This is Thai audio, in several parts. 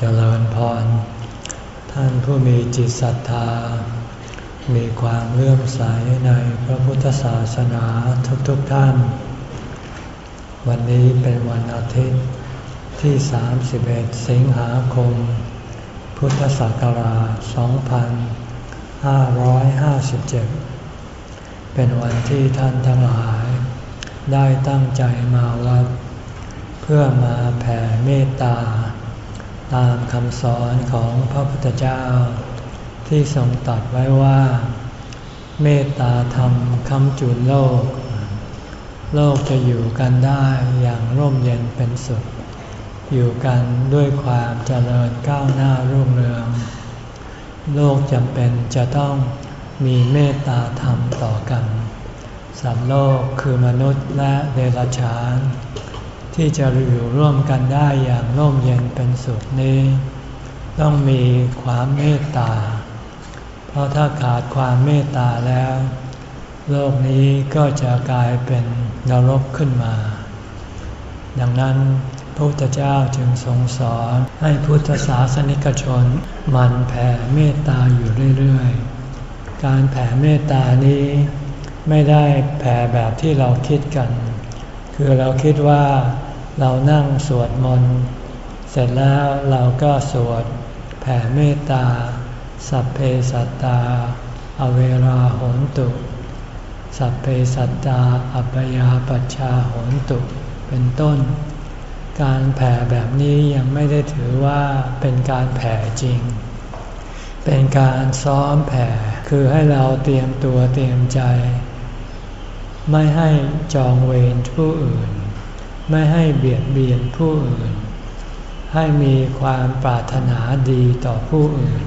เจริญพร ท่านผู้มีจิตศรัทธา มีความเลื่อมใสในพระพุทธศาสนาทุกๆทท่าน วันนี้เป็นวันอาทิตย์ที่ 31 สิงหาคม พุทธศักราช 2557 เป็นวันที่ท่านทั้งหลาย ได้ตั้งใจมาวัด เพื่อมาแผ่เมตตา ตามคำสอนของพระพุทธเจ้า ที่ทรงตรัสไว้ว่า เมตตาธรรมคำจุนโลก โลกจะอยู่กันได้อย่างร่มเย็นเป็นสุข อยู่กันด้วยความเจริญก้าวหน้ารุ่งเรือง โลกจำเป็นจะต้องมีเมตตาธรรมต่อกันสัตว์โลกคือมนุษย์และเดรัจฉาน ที่จะอยู่ร่วมกันได้อย่างร่มเย็นเป็นสุขนี้ ต้องมีความเมตตา เพราะถ้าขาดความเมตตาแล้ว โลกนี้ก็จะกลายเป็นนรกขึ้นมา ดังนั้นพระพุทธเจ้าจึงทรงสอนให้พุทธศาสนิกชนมันแผ่เมตตาอยู่เรื่อยๆ การแผ่เมตตานี้ไม่ได้แผ่แบบที่เราคิดกันคือเราคิดว่า เรานั่งสวดมนต์เสร็จแล้วเราก็สวดแผ่เมตตา สัพเพสัตตา อเวราโหนตุ สัพเพสัตตา อัปยาปัชชาโหนตุ เป็นต้น การแผ่แบบนี้ยังไม่ได้ถือว่าเป็นการแผ่จริง เป็นการซ้อมแผ่ คือให้เราเตรียมตัวเตรียมใจ ไม่ให้จองเวรผู้อื่น ไม่ให้เบียดเบียนผู้อื่น ให้มีความปรารถนาดีต่อผู้อื่น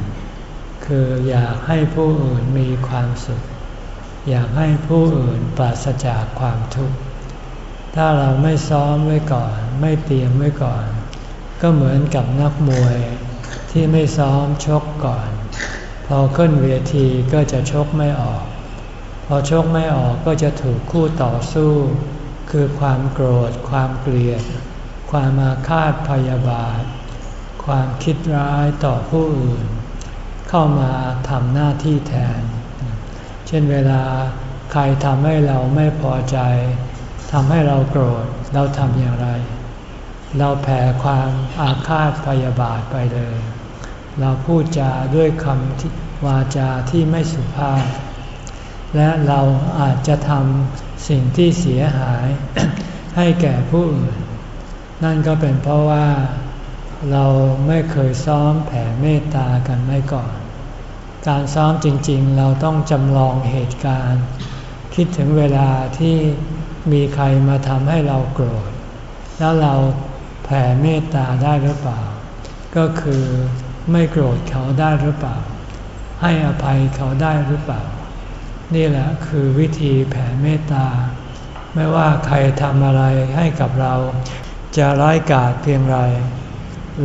คืออยากให้ผู้อื่นมีความสุข อยากให้ผู้อื่นปราศจากความทุกข์ ถ้าเราไม่ซ้อมไว้ก่อน ไม่เตรียมไว้ก่อน ก็เหมือนกับนักมวยที่ไม่ซ้อมชกก่อน พอขึ้นเวทีก็จะชกไม่ออก พอชกไม่ออกก็จะถูกคู่ต่อสู้ คือความโกรธ ความเกลียด ความอาฆาตพยาบาท ความคิดร้ายต่อผู้อื่น เข้ามาทำหน้าที่แทน เช่นเวลาใครทำให้เราไม่พอใจทำให้เราโกรธเราทำอย่างไร เราแผ่ความอาฆาตพยาบาทไปเลย เราพูดจาด้วยคำวาจาที่ไม่สุภาพ และเราอาจจะทำ สิ่งที่เสียหายให้แก่ผู้อื่น นั่นก็เป็นเพราะว่าเราไม่เคยซ้อมแผ่เมตตากันไม่ก่อน การซ้อมจริงๆ เราต้องจำลองเหตุการณ์ คิดถึงเวลาที่มีใครมาทำให้เราโกรธ แล้วเราแผ่เมตตาได้หรือเปล่า ก็คือไม่โกรธเขาได้หรือเปล่า ให้อภัยเขาได้หรือเปล่า นี่แหละคือวิธีแผ่เมตตา ไม่ว่าใครทำอะไรให้กับเรา จะร้ายกาจเพียงไร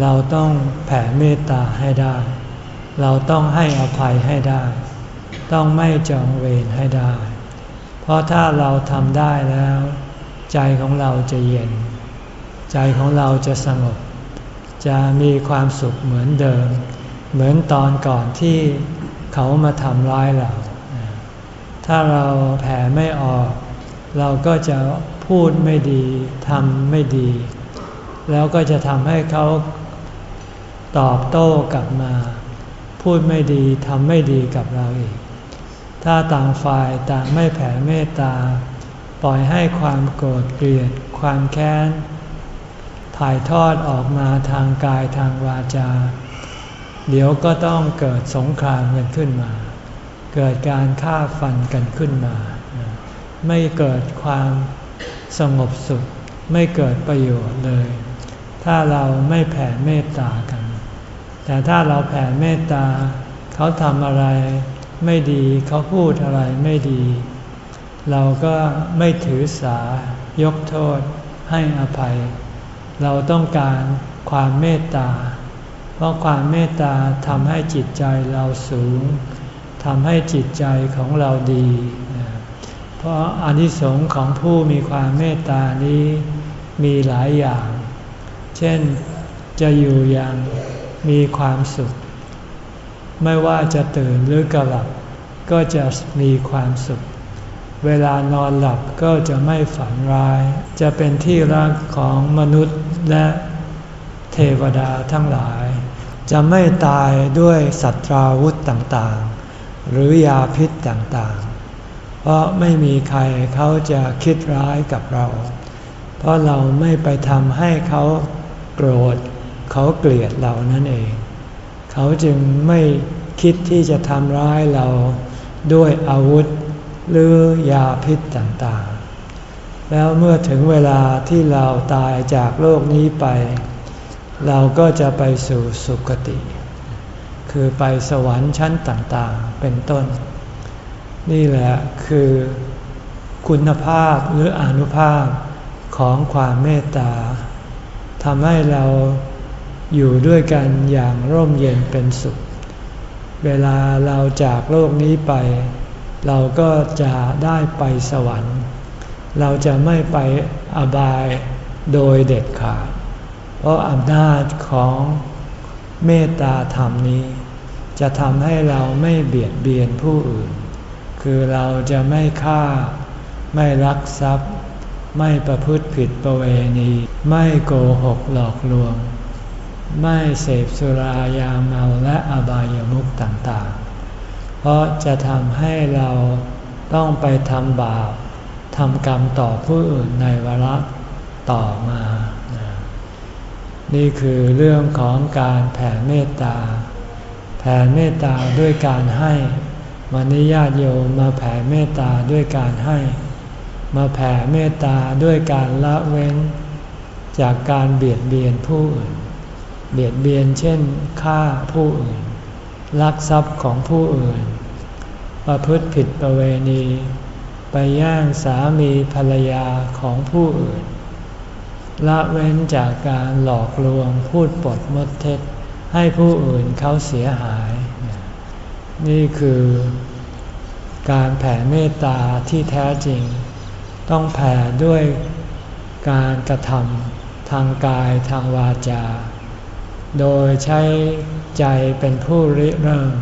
เราต้องแผ่เมตตาให้ได้ เราต้องให้อภัยให้ได้ ต้องไม่จองเวรให้ได้ เพราะถ้าเราทำได้แล้ว ใจของเราจะเย็น ใจของเราจะสงบ จะมีความสุขเหมือนเดิม เหมือนตอนก่อนที่เขามาทำร้ายเรา ถ้าเราแผ่ไม่ออก เราก็จะพูดไม่ดีทำไม่ดี แล้วก็จะทำให้เขาตอบโต้กลับมา พูดไม่ดีทำไม่ดีกับเราอีก ถ้าต่างฝ่ายต่างไม่แผ่เมตตา ปล่อยให้ความโกรธเกลียด ความแค้น ถ่ายทอดออกมาทางกายทางวาจา เดี๋ยวก็ต้องเกิดสงครามกันขึ้นมา เกิดการฆ่าฟันกันขึ้นมา ไม่เกิดความสงบสุข ไม่เกิดประโยชน์เลย ถ้าเราไม่แผ่เมตตากัน แต่ถ้าเราแผ่เมตตา เขาทำอะไรไม่ดีเขาพูดอะไรไม่ดี เราก็ไม่ถือสายกโทษให้อภัย เราต้องการความเมตตา เพราะความเมตตาทำให้จิตใจเราสูง ทำให้จิตใจของเราดี เพราะอานิสงส์ของผู้มีความเมตตานี้มีหลายอย่าง เช่นจะอยู่อย่างมีความสุข ไม่ว่าจะตื่นหรือกระหลับ ก็จะมีความสุข เวลานอนหลับก็จะไม่ฝันร้าย จะเป็นที่รักของมนุษย์และเทวดาทั้งหลาย จะไม่ตายด้วยสัตราวุธต่างๆ หรือยาพิษต่างๆ เพราะไม่มีใครเขาจะคิดร้ายกับเรา เพราะเราไม่ไปทำให้เขาโกรธ เขาเกลียดเรานั่นเอง เขาจึงไม่คิดที่จะทำร้ายเราด้วยอาวุธหรือยาพิษต่างๆ แล้วเมื่อถึงเวลาที่เราตายจากโลกนี้ไป เราก็จะไปสู่สุคติ คือไปสวรรค์ชั้นต่างๆ เป็นต้น นี่แหละคือคุณภาพหรืออนุภาพของความเมตตาทำให้เราอยู่ด้วยกันอย่างร่มเย็นเป็นสุข เวลาเราจากโลกนี้ไป เราก็จะได้ไปสวรรค์ เราจะไม่ไปอบายโดยเด็ดขาด เพราะอำนาจของเมตตาธรรมนี้ จะทำให้เราไม่เบียดเบียนผู้อื่น คือเราจะไม่ฆ่า ไม่ลักทรัพย์ ไม่ประพฤติผิดประเวณี ไม่โกหกหลอกลวง ไม่เสพสุรายาเมาและอบายามุขต่างๆ เพราะจะทำให้เราต้องไปทำบาปทำกรรมต่อผู้อื่นในวาระต่อมา นี่คือเรื่องของการแผ่เมตตา ผ่เมตตาด้วยการให้ วันนี้ญาติโยมมาแผ่เมตตาด้วยการให้ มาแผ่เมตตาด้วยการละเว้น จากการเบียดเบียนผู้อื่น เบียดเบียนเช่นฆ่าผู้อื่น ลักทรัพย์ของผู้อื่น ประพฤติผิดประเวณี ไปย่างสามีภรรยาของผู้อื่น ละเว้นจากการหลอกลวงพูดปดมดเท็จ ให้ผู้อื่นเขาเสียหาย นี่คือการแผ่เมตตาที่แท้จริง ต้องแผ่ด้วยการกระทำทางกายทางวาจา โดยใช้ใจเป็นผู้ริเริ่ม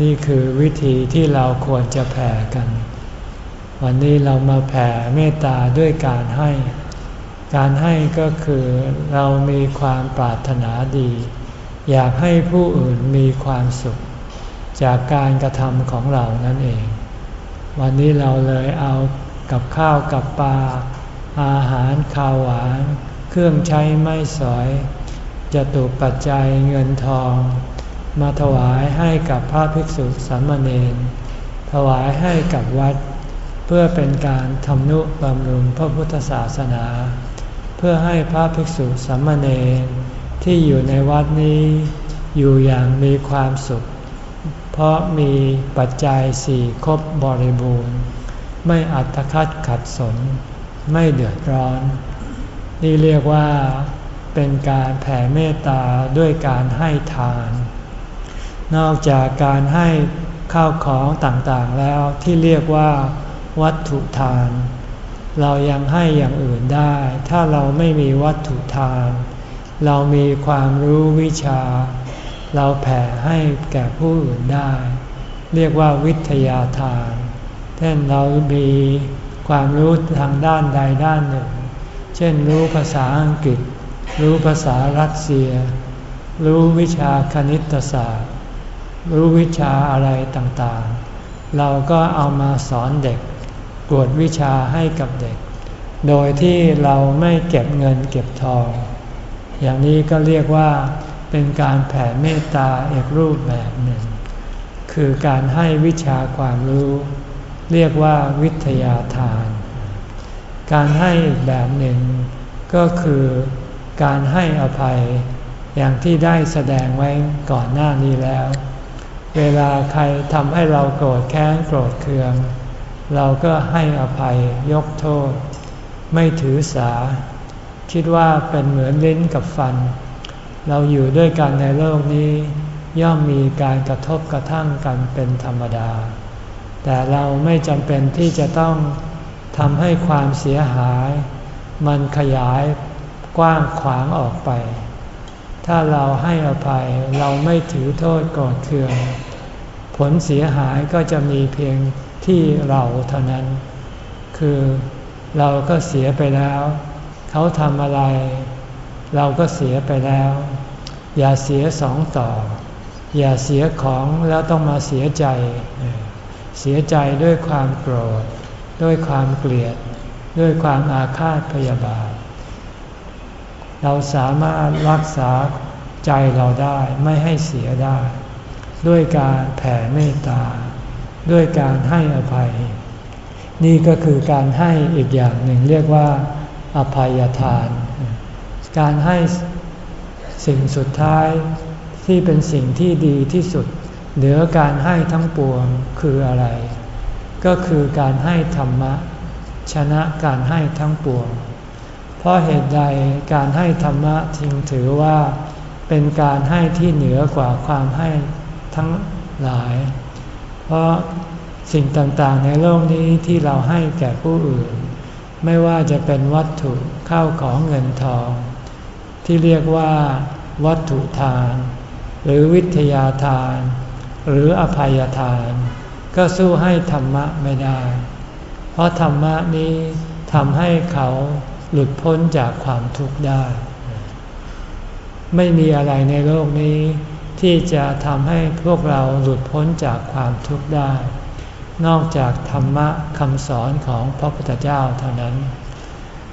นี่คือวิธีที่เราควรจะแผ่กัน วันนี้เรามาแผ่เมตตาด้วยการให้ การให้ก็คือเรามีความปรารถนาดี อยากให้ผู้อื่นมีความสุข จากการกระทำของเรานั่นเอง วันนี้เราเลยเอากับข้าวกับปลาอาหารข้าวหวาน เครื่องใช้ไม้สอยจะตุปัจจัยเงินทอง มาถวายให้กับพระภิกษุสามเณรถวายให้กับวัด เพื่อเป็นการทำนุบำรุงพระพุทธศาสนา เพื่อให้พระภิกษุสามเณรที่อยู่ในวัดนี้อยู่อย่างมีความสุข เพราะมีปัจจัยสี่ครบบริบูรณ์ ไม่อัตคัดขัดสน ไม่เดือดร้อน นี่เรียกว่าเป็นการแผ่เมตตาด้วยการให้ทาน นอกจากการให้ข้าวของต่างๆแล้วที่เรียกว่า วัตถุทาน เรายังให้อย่างอื่นได้ ถ้าเราไม่มีวัตถุทาน เรามีความรู้วิชา เราแผ่ให้แก่ผู้อื่นได้ เรียกว่าวิทยาทาน เช่นเรามีความรู้ทางด้านใดด้านหนึ่ง เช่นรู้ภาษาอังกฤษ รู้ภาษารัสเซีย รู้วิชาคณิตศาสตร์ รู้วิชาอะไรต่างๆ เราก็เอามาสอนเด็ก กวดวิชาให้กับเด็ก โดยที่เราไม่เก็บเงินเก็บทอง อย่างนี้ก็เรียกว่าเป็นการแผ่เมตตาอีกรูปแบบหนึ่ง คือการให้วิชาความรู้ เรียกว่าวิทยาทาน การให้อีกแบบหนึ่ง ก็คือการให้อภัยอย่างที่ได้แสดงไว้ก่อนหน้านี้แล้ว เวลาใครทำให้เราโกรธแค้นโกรธเคือง เราก็ให้อภัยยกโทษ ไม่ถือสา คิดว่าเป็นเหมือนลิ้นกับฟัน เราอยู่ด้วยกันในโลกนี้ ย่อมมีการกระทบกระทั่งกันเป็นธรรมดา แต่เราไม่จำเป็นที่จะต้องทำให้ความเสียหาย มันขยายกว้างขวางออกไป ถ้าเราให้อภัยเราไม่ถือโทษกอดเคือง ผลเสียหายก็จะมีเพียง ที่เราเท่านั้น คือเราก็เสียไปแล้ว เขาทำอะไร เราก็เสียไปแล้ว อย่าเสียสองต่อ อย่าเสียของแล้วต้องมาเสียใจ เสียใจด้วยความโกรธ ด้วยความเกลียด ด้วยความอาฆาตพยาบาท เราสามารถรักษาใจเราได้ไม่ให้เสียได้ ด้วยการแผ่เมตตา ด้วยการให้อภัย นี่ก็คือการให้อีกอย่างหนึ่งเรียกว่า อภัยทาน การให้สิ่งสุดท้ายที่เป็นสิ่งที่ดีที่สุด เหนือการให้ทั้งปวงคืออะไร ก็คือการให้ธรรมะ ชนะการให้ทั้งปวง เพราะเหตุใดการให้ธรรมะจึงถือว่าเป็นการให้ที่เหนือกว่าความให้ทั้งหลาย เพราะสิ่งต่างๆในโลกนี้ที่เราให้แก่ผู้อื่น ไม่ว่าจะเป็นวัตถุข้าวของเงินทอง ที่เรียกว่า วัตถุทาน หรือวิทยาทาน หรืออภัยทาน ก็สู้ให้ธรรมะไม่ได้ เพราะธรรมะนี้ทำให้เขาหลุดพ้นจากความทุกข์ได้ ไม่มีอะไรในโลกนี้ ที่จะทำให้พวกเราหลุดพ้นจากความทุกข์ได้ นอกจากธรรมะคำสอนของพระพุทธเจ้าเท่านั้น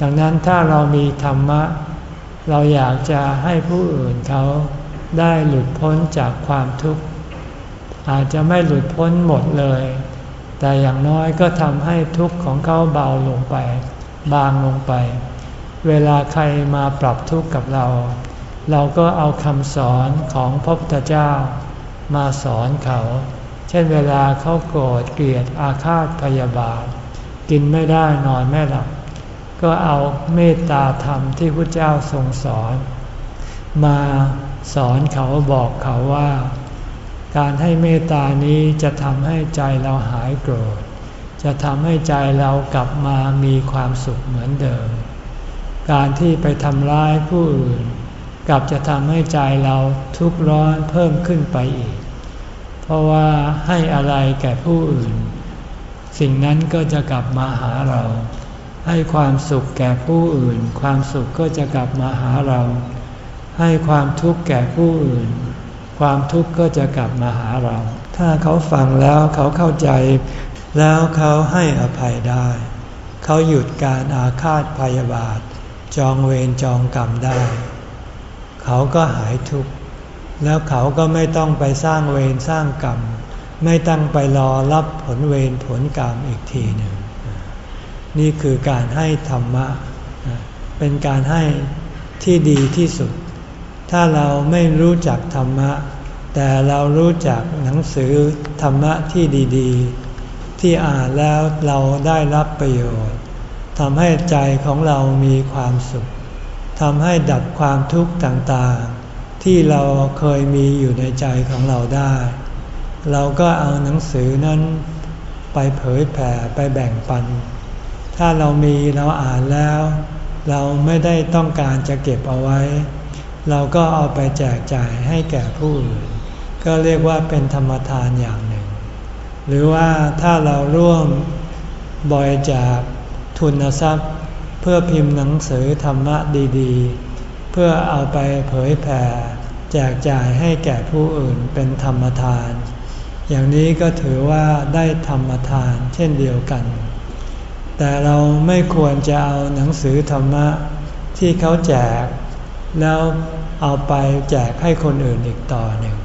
ดังนั้นถ้าเรามีธรรมะ เราอยากจะให้ผู้อื่นเขาได้หลุดพ้นจากความทุกข์ อาจจะไม่หลุดพ้นหมดเลย แต่อย่างน้อยก็ทำให้ทุกข์ของเขาเบาลงไป บางลงไป เวลาใครมาปรับทุกข์กับเรา เราก็เอาคำสอนของพระพุทธเจ้ามาสอนเขา เช่นเวลาเขาโกรธเกลียดอาฆาตพยาบาท กินไม่ได้นอนไม่หลับ ก็เอาเมตตาธรรมที่พระเจ้าทรงสอน มาสอนเขาบอกเขาว่า การให้เมตตานี้จะทำให้ใจเราหายโกรธ จะทำให้ใจเรากลับมามีความสุขเหมือนเดิม การที่ไปทำร้ายผู้อื่น กลับจะทำให้ใจเราทุกข์ร้อนเพิ่มขึ้นไปอีก เพราะว่าให้อะไรแก่ผู้อื่น สิ่งนั้นก็จะกลับมาหาเรา ให้ความสุขแก่ผู้อื่น ความสุขก็จะกลับมาหาเรา ให้ความทุกข์แก่ผู้อื่น ความทุกข์ก็จะกลับมาหาเรา ถ้าเขาฟังแล้วเขาเข้าใจ แล้วเขาให้อภัยได้ เขาหยุดการอาฆาตพยาบาท จองเวรจองกรรมได้ เขาก็หายทุกข์แล้วเขาก็ไม่ต้องไปสร้างเวรสร้างกรรม ไม่ต้องไปรอรับผลเวรผลกรรมอีกทีหนึ่ง นี่คือการให้ธรรมะ เป็นการให้ที่ดีที่สุด ถ้าเราไม่รู้จักธรรมะ แต่เรารู้จักหนังสือธรรมะที่ดีๆ ที่อ่านแล้วเราได้รับประโยชน์ทำให้ใจของเรามีความสุข ทำให้ดับความทุกข์ต่างๆ ที่เราเคยมีอยู่ในใจของเราได้ เราก็เอาหนังสือนั้นไปเผยแผ่ไปแบ่งปัน ถ้าเรามีเราอ่านแล้ว เราไม่ได้ต้องการจะเก็บเอาไว้ เราก็เอาไปแจกจ่ายให้แก่ผู้อื่น ก็เรียกว่าเป็นธรรมทานอย่างหนึ่ง หรือว่าถ้าเราร่วมบริจาคทุนทรัพย์ พื่อพิมพ์หนังสือธรรมะดีๆ เพื่อเอาไปเผยแผ่ แจกจ่ายให้แก่ผู้อื่นเป็นธรรมทาน อย่างนี้ก็ถือว่าได้ธรรมทานเช่นเดียวกัน แต่เราไม่ควรจะเอาหนังสือธรรมะที่เขาแจก แล้วเอาไปแจกให้คนอื่นอีกต่อหนึ่ง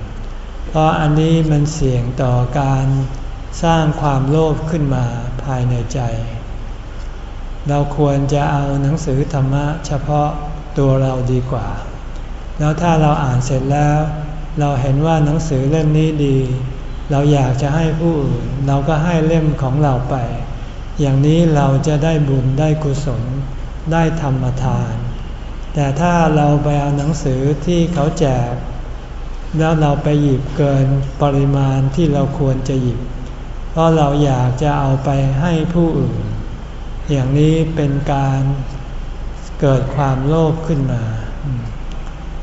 เพราะอันนี้มันเสี่ยงต่อการสร้างความโลภขึ้นมาภายในใจ เราควรจะเอาหนังสือธรรมะเฉพาะตัวเราดีกว่า แล้วถ้าเราอ่านเสร็จแล้ว เราเห็นว่าหนังสือเล่มนี้ดี เราอยากจะให้ผู้อื่นเราก็ให้เล่มของเราไป อย่างนี้เราจะได้บุญได้กุศล ได้ธรรมทาน แต่ถ้าเราไปเอาหนังสือที่เขาแจก แล้วเราไปหยิบเกินปริมาณที่เราควรจะหยิบ เพราะเราอยากจะเอาไปให้ผู้อื่น อย่างนี้เป็นการเกิดความโลภขึ้นมา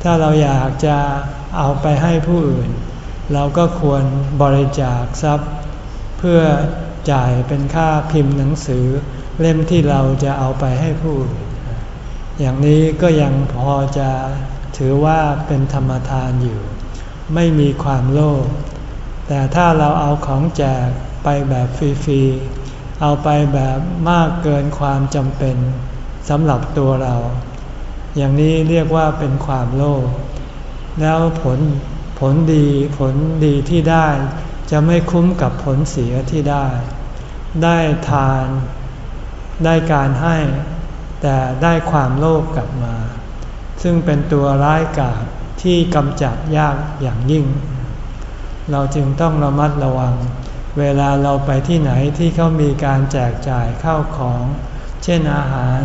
ถ้าเราอยากจะเอาไปให้ผู้อื่น เราก็ควรบริจาคทรัพย์ เพื่อจ่ายเป็นค่าพิมพ์หนังสือ เล่มที่เราจะเอาไปให้ผู้อื่น อย่างนี้ก็ยังพอจะถือว่าเป็นธรรมทานอยู่ ไม่มีความโลภแต่ถ้าเราเอาของแจกไปแบบฟรีๆ เอาไปแบบมากเกินความจำเป็นสำหรับตัวเรา อย่างนี้เรียกว่าเป็นความโลภแล้วผลผลดีผลดีที่ได้ จะไม่คุ้มกับผลเสียที่ได้ ได้ทาน ได้การให้ แต่ได้ความโลภกลับมา ซึ่งเป็นตัวร้ายกาจที่กำจัดยากอย่างยิ่ง เราจึงต้องระมัดระวัง เวลาเราไปที่ไหนที่เขามีการแจกจ่ายข้าวของ เช่นอาหาร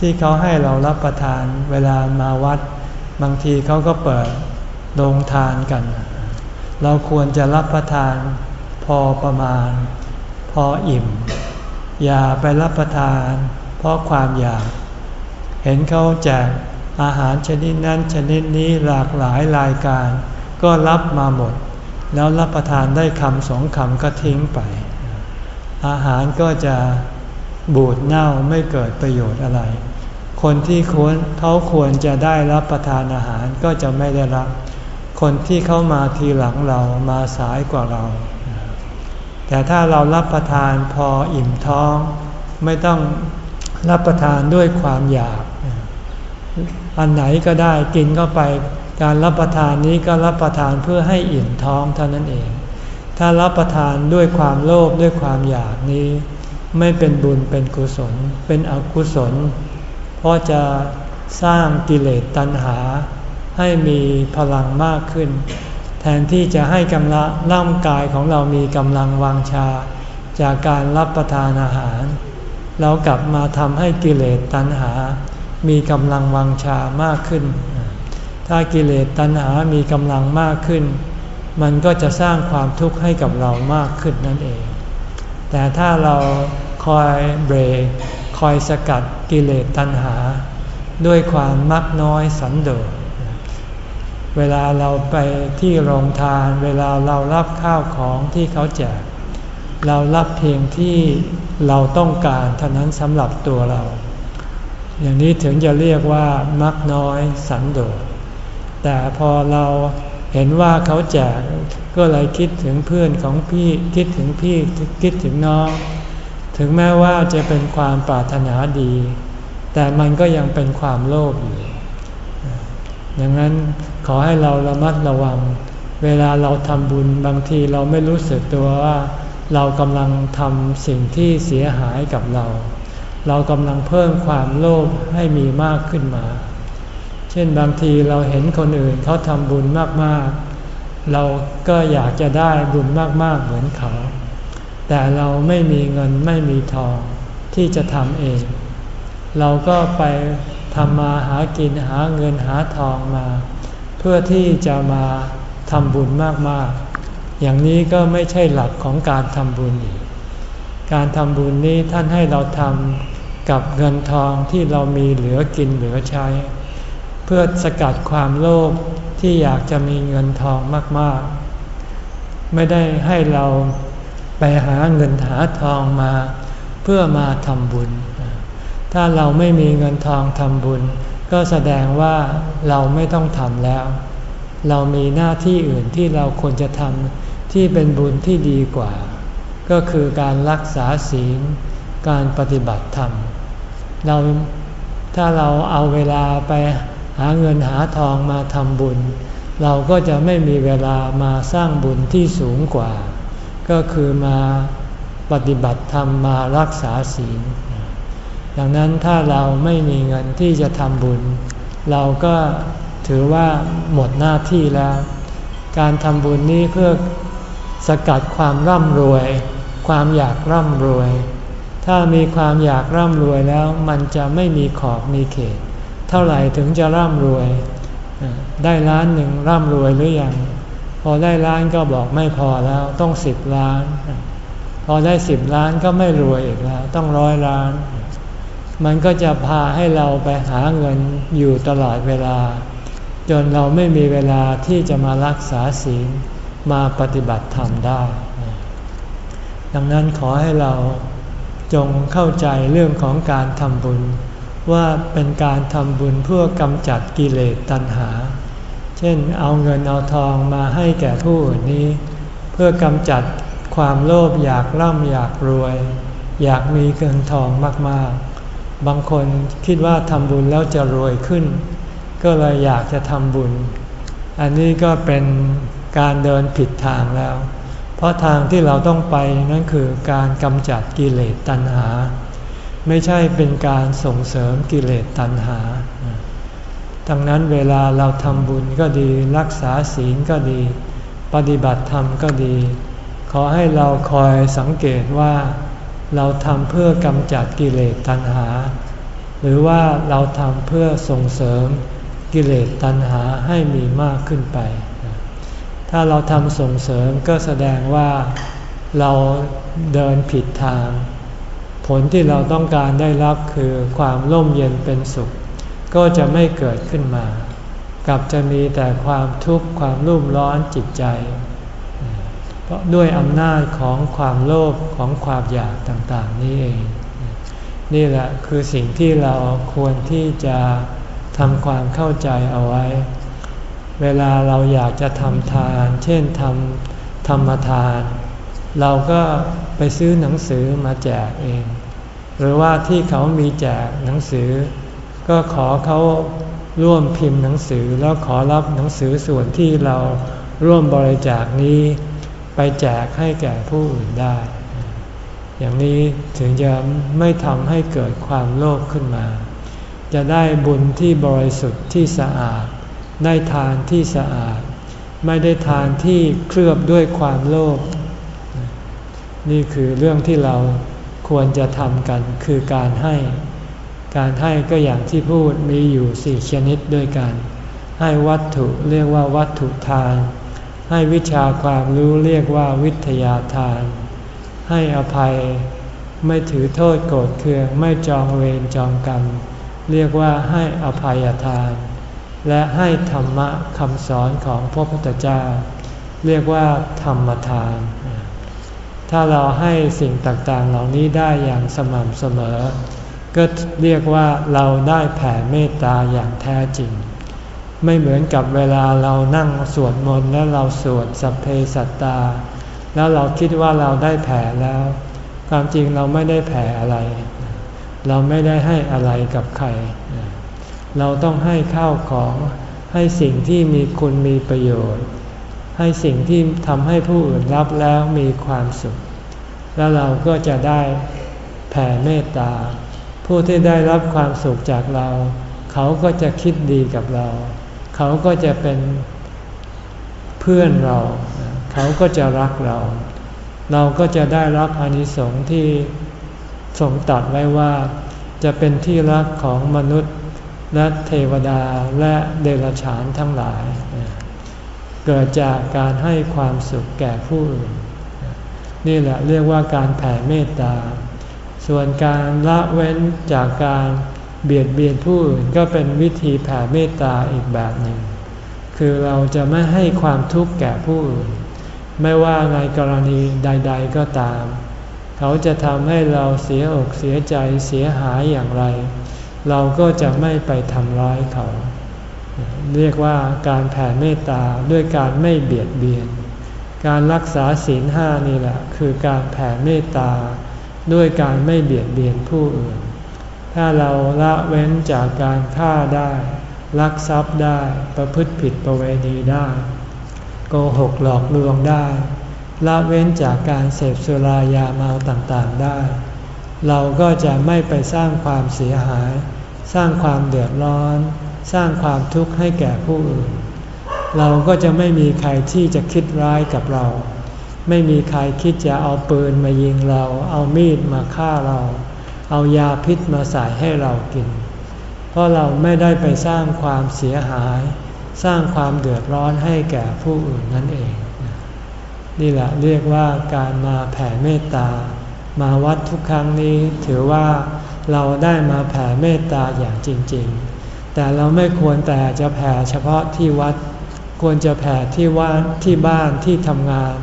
ที่เขาให้เรารับประทานเวลามาวัด บางทีเขาก็เปิดโรงทานกัน เราควรจะรับประทานพอประมาณ พออิ่ม อย่าไปรับประทาน เพราะความอยาก เห็นเขาแจกอาหารชนิดนั้นชนิดนี้หลากหลายรายการ ก็รับมาหมด แล้วรับประทานได้คำสองคำก็ทิ้งไป อาหารก็จะบูดเน่าไม่เกิดประโยชน์อะไร คนที่ควรเขาควรจะได้รับประทานอาหารก็จะไม่ได้รับ คนที่เข้ามาทีหลังเรามาสายกว่าเรา แต่ถ้าเรารับประทานพออิ่มท้อง ไม่ต้องรับประทานด้วยความอยาก อันไหนก็ได้กินเข้าไป การรับประทานนี้ก็รับประทานเพื่อให้อิ่มท้องเท่านั้นเอง ถ้ารับประทานด้วยความโลภด้วยความอยากนี้ ไม่เป็นบุญเป็นกุศล เป็นอกุศล เพราะจะสร้างกิเลสตัณหา ให้มีพลังมากขึ้น แทนที่จะให้กำลังร่างกายของเรามีกำลังวังชา จากการรับประทานอาหาร เรากลับมาทำให้กิเลสตัณหา มีกำลังวังชามากขึ้น ถ้ากิเลสตัณหามีกำลังมากขึ้น มันก็จะสร้างความทุกข์ให้กับเรามากขึ้นนั่นเอง แต่ถ้าเราคอยเบรกคอยสกัดกิเลสตัณหา ด้วยความมักน้อยสันโดษเวลาเราไปที่โรงทาน เวลาเรารับข้าวของที่เขาแจก เรารับเพียงที่เราต้องการเท่านั้นสำหรับตัวเรา อย่างนี้ถึงจะเรียกว่ามักน้อยสันโดษ แต่พอเราเห็นว่าเขาแจกก็เลยคิดถึงเพื่อนของพี่คิดถึงพี่คิดถึงน้อง ถึงแม้ว่าจะเป็นความปรารถนาดี แต่มันก็ยังเป็นความโลภอยู่ดังนั้นขอให้เราระมัดระวัง เวลาเราทำบุญบางทีเราไม่รู้สึกตัวว่า เรากำลังทำสิ่งที่เสียหายกับเรา เรากำลังเพิ่มความโลภให้มีมากขึ้นมา เช่นบางทีเราเห็นคนอื่นเขาทำบุญมากๆ เราก็อยากจะได้บุญมากๆเหมือนเขา แต่เราไม่มีเงินไม่มีทองที่จะทำเอง เราก็ไปทำมาหากินหาเงินหาทองมา เพื่อที่จะมาทำบุญมากๆ อย่างนี้ก็ไม่ใช่หลักของการทำบุญอีกการทำบุญนี้ท่านให้เราทำกับเงินทองที่เรามีเหลือกินเหลือใช้ เพื่อสกัดความโลภที่อยากจะมีเงินทองมากๆ ไม่ได้ให้เราไปหาเงินหาทองมาเพื่อมาทำบุญ ถ้าเราไม่มีเงินทองทำบุญ ก็แสดงว่าเราไม่ต้องทำแล้ว เรามีหน้าที่อื่นที่เราควรจะทำที่เป็นบุญที่ดีกว่า ก็คือการรักษาศีล การปฏิบัติธรรม เราถ้าเราเอาเวลาไป หาเงินหาทองมาทำบุญ เราก็จะไม่มีเวลามาสร้างบุญที่สูงกว่า ก็คือมาปฏิบัติธรรมมารักษาศีล ดังนั้นถ้าเราไม่มีเงินที่จะทำบุญ เราก็ถือว่าหมดหน้าที่แล้ว การทำบุญนี้เพื่อสกัดความร่ำรวย ความอยากร่ำรวย ถ้ามีความอยากร่ำรวยแล้วมันจะไม่มีขอบมีเขต เท่าไหร่ถึงจะร่ำรวย ได้ล้านหนึ่งร่ำรวยหรืออยังพอได้ล้านก็บอกไม่พอแล้วต้องสิบล้าน พอได้สิบล้านก็ไม่รวยอีกแล้วต้องร้อยล้าน มันก็จะพาให้เราไปหาเงินอยู่ตลอดเวลา จนเราไม่มีเวลาที่จะมารักษาศีลมาปฏิบัติธรรมได้ ดังนั้นขอให้เราจงเข้าใจเรื่องของการทำบุญ ว่าเป็นการทำบุญเพื่อกำจัดกิเลสตัณหา เช่นเอาเงินเอาทองมาให้แก่ผู้อื่นนี้ เพื่อกำจัดความโลภอยากร่ำอยากรวย อยากมีเงินทองมากๆ บางคนคิดว่าทำบุญแล้วจะรวยขึ้น ก็เลยอยากจะทำบุญ อันนี้ก็เป็นการเดินผิดทางแล้ว เพราะทางที่เราต้องไปนั่นคือการกำจัดกิเลสตัณหา ไม่ใช่เป็นการส่งเสริมกิเลสตัณหา ดังนั้นเวลาเราทำบุญก็ดี รักษาศีลก็ดี ปฏิบัติธรรมก็ดี ขอให้เราคอยสังเกตว่า เราทำเพื่อกำจัดกิเลสตัณหา หรือว่าเราทำเพื่อส่งเสริมกิเลสตัณหาให้มีมากขึ้นไป ถ้าเราทำส่งเสริมก็แสดงว่าเราเดินผิดทาง ผลที่เราต้องการได้รับคือความร่มเย็นเป็นสุข ก็จะไม่เกิดขึ้นมากับจะมีแต่ความทุกข์ความรุ่มร้อนจิตใจ เพราะด้วยอำนาจของความโลภของความอยากต่างๆ นี้เอง นี่แหละคือสิ่งที่เราควรที่จะทำความเข้าใจเอาไว้ เวลาเราอยากจะทำทาน เช่นทำธรรมทาน เราก็ไปซื้อหนังสือมาแจกเอง หรือว่าที่เขามีแจกหนังสือ ก็ขอเขาร่วมพิมพ์หนังสือแล้วขอรับหนังสือส่วนที่เราร่วมบริจาคนี้ไปแจกให้แก่ผู้อื่นได้ อย่างนี้ถึงจะไม่ทำให้เกิดความโลภขึ้นมา จะได้บุญที่บริสุทธิ์ที่สะอาด ได้ทานที่สะอาด ไม่ได้ทานที่เคลือบด้วยความโลภนี่คือเรื่องที่เรา ควรจะทำกันคือการให้ การให้ก็อย่างที่พูดมีอยู่สี่ชนิดด้วยกัน ให้วัตถุเรียกว่าวัตถุทาน ให้วิชาความรู้เรียกว่าวิทยาทาน ให้อภัย ไม่ถือโทษโกรธเคืองไม่จองเวรจองกรรม เรียกว่าให้อภัยทาน และให้ธรรมะคำสอนของพระพุทธเจ้า เรียกว่าธรรมทาน ถ้าเราให้สิ่งต่างๆ เหล่านี้ได้อย่างสม่ำเสมอ ก็เรียกว่าเราได้แผ่เมตตาอย่างแท้จริง ไม่เหมือนกับเวลาเรานั่งสวดมนต์แล้วเราสวดสัพเพสัตตา แล้วเราคิดว่าเราได้แผ่แล้ว ความจริงเราไม่ได้แผ่อะไร เราไม่ได้ให้อะไรกับใคร เราต้องให้ข้าวของให้สิ่งที่มีคุณมีประโยชน์ ให้สิ่งที่ทำให้ผู้อื่นรับแล้วมีความสุข แล้วเราก็จะได้แผ่เมตตา ผู้ที่ได้รับความสุขจากเรา เขาก็จะคิดดีกับเรา เขาก็จะเป็นเพื่อนเรา เขาก็จะรักเรา เราก็จะได้รับอนิสงส์ที่ทรงตัดไว้ว่า จะเป็นที่รักของมนุษย์และเทวดาและเดรัจฉานทั้งหลาย เกิดจากการให้ความสุขแก่ผู้อื่น นี่แหละเรียกว่าการแผ่เมตตา ส่วนการละเว้นจากการเบียดเบียนผู้อื่นก็เป็นวิธีแผ่เมตตาอีกแบบหนึ่ง คือเราจะไม่ให้ความทุกข์แก่ผู้อื่น ไม่ว่าในกรณีใด ๆก็ตาม เขาจะทำให้เราเสียอกเสียใจเสียหายอย่างไร เราก็จะไม่ไปทำร้ายเขา เรียกว่าการแผ่เมตตาด้วยการไม่เบียดเบียน การรักษาศีลห้านี่แหละ คือการแผ่เมตตา ด้วยการไม่เบียดเบียนผู้อื่น ถ้าเราละเว้นจากการฆ่าได้ลักทรัพย์ได้ประพฤติผิดประเวณีได้โกหกหลอกลวงได้ ละเว้นจากการเสพสุรายาเมาต่างๆได้ เราก็จะไม่ไปสร้างความเสียหาย สร้างความเดือดร้อน สร้างความทุกข์ให้แก่ผู้อื่น เราก็จะไม่มีใครที่จะคิดร้ายกับเรา ไม่มีใครคิดจะเอาปืนมายิงเรา เอามีดมาฆ่าเรา เอายาพิษมาใส่ให้เรากิน เพราะเราไม่ได้ไปสร้างความเสียหาย สร้างความเดือดร้อนให้แก่ผู้อื่นนั่นเอง นี่แหละเรียกว่าการมาแผ่เมตตา มาวัดทุกครั้งนี้ถือว่าเราได้มาแผ่เมตตาอย่างจริง ๆ แต่เราไม่ควรแต่จะแผ่เฉพาะที่วัด ควรจะแผ่ที่ว่าที่บ้านที่ทำงาน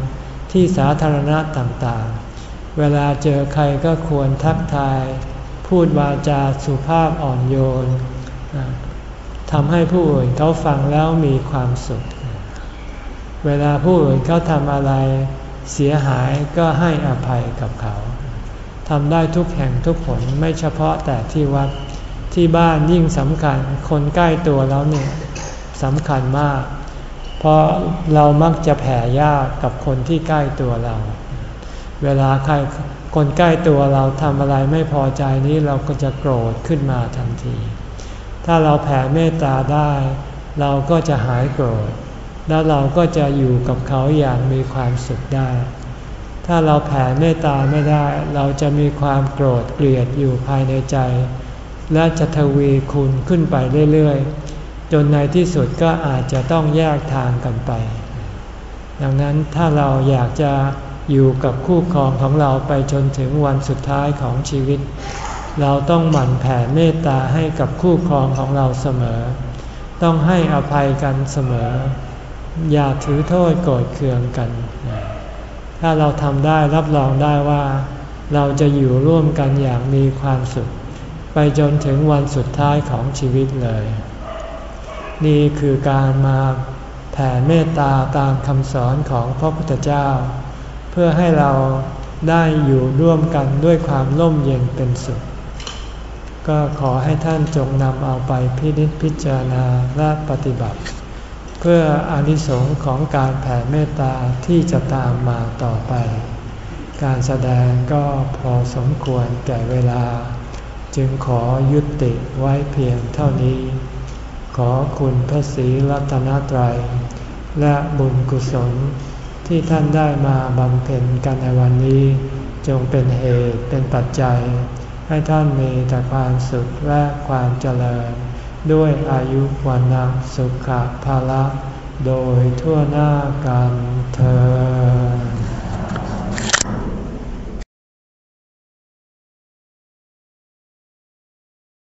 ที่สาธารณะต่างๆ เวลาเจอใครก็ควรทักทาย พูดวาจาสุภาพอ่อนโยนทำให้ผู้อื่นเขาฟังแล้วมีความสุข เวลาผู้อื่นเขาทำอะไรเสียหายก็ให้อภัยกับเขาทำได้ทุกแห่งทุกผลไม่เฉพาะแต่ที่วัด ที่บ้านยิ่งสำคัญ คนใกล้ตัวแล้วเนี่ยสำคัญมาก เพราะเรามักจะแผ่ยากกับคนที่ใกล้ตัวเรา เวลาใครคนใกล้ตัวเราทำอะไรไม่พอใจนี้เราก็จะโกรธขึ้นมาทันที ถ้าเราแผ่เมตตาได้ เราก็จะหายโกรธ แล้วเราก็จะอยู่กับเขาอย่างมีความสุขได้ ถ้าเราแผ่เมตตาไม่ได้ เราจะมีความโกรธเกลียดอยู่ภายในใจ และจะทวีคูณขึ้นไปเรื่อยๆ จนในที่สุดก็อาจจะต้องแยกทางกันไป ดังนั้นถ้าเราอยากจะอยู่กับคู่ครองของเราไปจนถึงวันสุดท้ายของชีวิต เราต้องหมั่นแผ่เมตตาให้กับคู่ครองของเราเสมอ ต้องให้อภัยกันเสมอ อย่าถือโทษโกรธเคืองกัน ถ้าเราทำได้รับรองได้ว่า เราจะอยู่ร่วมกันอย่างมีความสุข ไปจนถึงวันสุดท้ายของชีวิตเลย นี่คือการมาแผ่เมตตาตามคำสอนของพระพุทธเจ้า เพื่อให้เราได้อยู่ร่วมกันด้วยความร่มเย็นเป็นสุข ก็ขอให้ท่านจงนำเอาไปพินิจพิจารณาและปฏิบัติ เพื่ออนิสงค์ของการแผ่เมตตาที่จะตามมาต่อไป การแสดงก็พอสมควรแก่เวลา จึงขอยุติไว้เพียงเท่านี้ ขอคุณพระศรีรัตนตรัย และบุญกุศลที่ท่านได้มาบำเพ็ญกันในวันนี้ จงเป็นเหตุเป็นปัจจัย ให้ท่านมีแต่ความสุขและความเจริญ ด้วยอายุวันสุขภาละ โดยทั่วหน้ากันเธอ